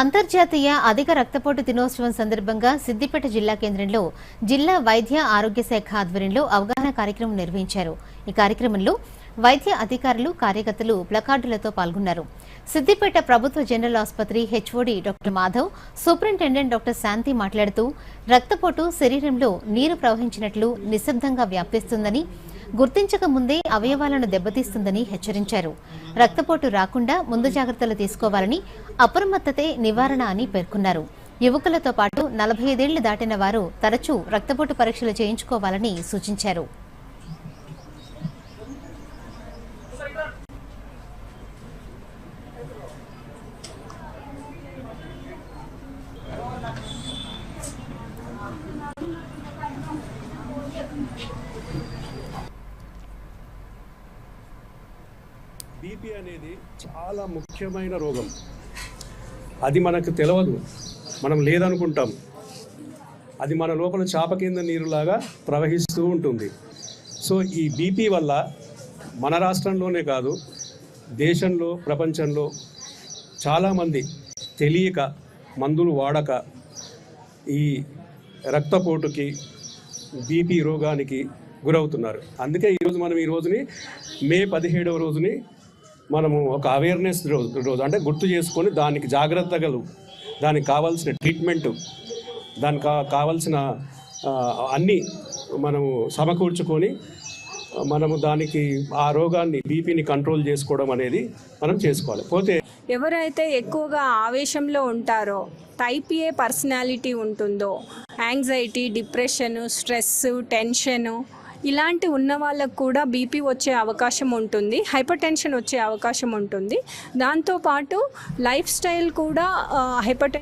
అంతర్జాతీయ అధిక రక్తపోటు దినోత్సవం సందర్భంగా సిద్దిపేట జిల్లా కేంద్రంలో జిల్లా వైద్య ఆరోగ్య శాఖ ఆధ్వర్యంలో అవగాహన కార్యక్రమం నిర్వహించారు. ఈ కార్యక్రమంలో వైద్య అధికారులు కార్యకర్తలు ప్లకార్డులతో పాల్గొన్నారు. సిద్దిపేట ప్రభుత్వ జనరల్ ఆసుపత్రి HOD doctor Madhav superintendent doctor Shanti మాట్లాడుతూ రక్తపోటు శరీరంలో నీరు ప్రవహించినట్లు నిశ్శబ్దంగా వ్యాపిస్తుందని గుర్తించక ముందే అవయవాలను దెబ్బతీస్తుందని హెచ్చరించారు. రక్తపోటు రాకుండా ముందు జాగ్రత్తలు తీసుకోవాలని అప్రమత్తతే నివారణ అని పేర్కొన్నారు. యువకులతో పాటు నలభై ఐదేళ్ళు దాటిన వారు తరచూ రక్తపోటు పరీక్షలు చేయించుకోవాలని సూచించారు. బీపీ అనేది చాలా ముఖ్యమైన రోగం. అది మనకు తెలియదు మనం లేదనుకుంటాం. అది మన లోపల చాప కింద నీరులాగా ప్రవహిస్తూ ఉంటుంది. సో ఈ బీపీ వల్ల మన రాష్ట్రంలోనే కాదు దేశంలో ప్రపంచంలో చాలామంది తెలియక మందులు వాడక ఈ రక్తపోటుకి బీపీ రోగానికి గురవుతున్నారు. అందుకే ఈరోజు మనం ఈ రోజుని మే పదిహేడవ రోజుని మనము ఒక అవేర్నెస్ రోజు రోజు అంటే గుర్తు చేసుకొని దానికి జాగ్రత్తలు దానికి కావాల్సిన ట్రీట్మెంట్ దానికి కావాల్సిన అన్నీ మనము సమకూర్చుకొని మనము దానికి ఆ రోగాన్ని బీపీని కంట్రోల్ చేసుకోవడం అనేది మనం చేసుకోవాలి. పోతే ఎవరైతే ఎక్కువగా ఆవేశంలో ఉంటారో టైప్ ఏ పర్సనాలిటీ ఉంటుందో యాంగ్జైటీ డిప్రెషన్ స్ట్రెస్ టెన్షను ఇలాంటి ఉన్న వాళ్ళకు కూడా బీపీ వచ్చే అవకాశం ఉంటుంది హైపర్ టెన్షన్ వచ్చే అవకాశం ఉంటుంది. దాంతోపాటు లైఫ్ స్టైల్ కూడా హైపర్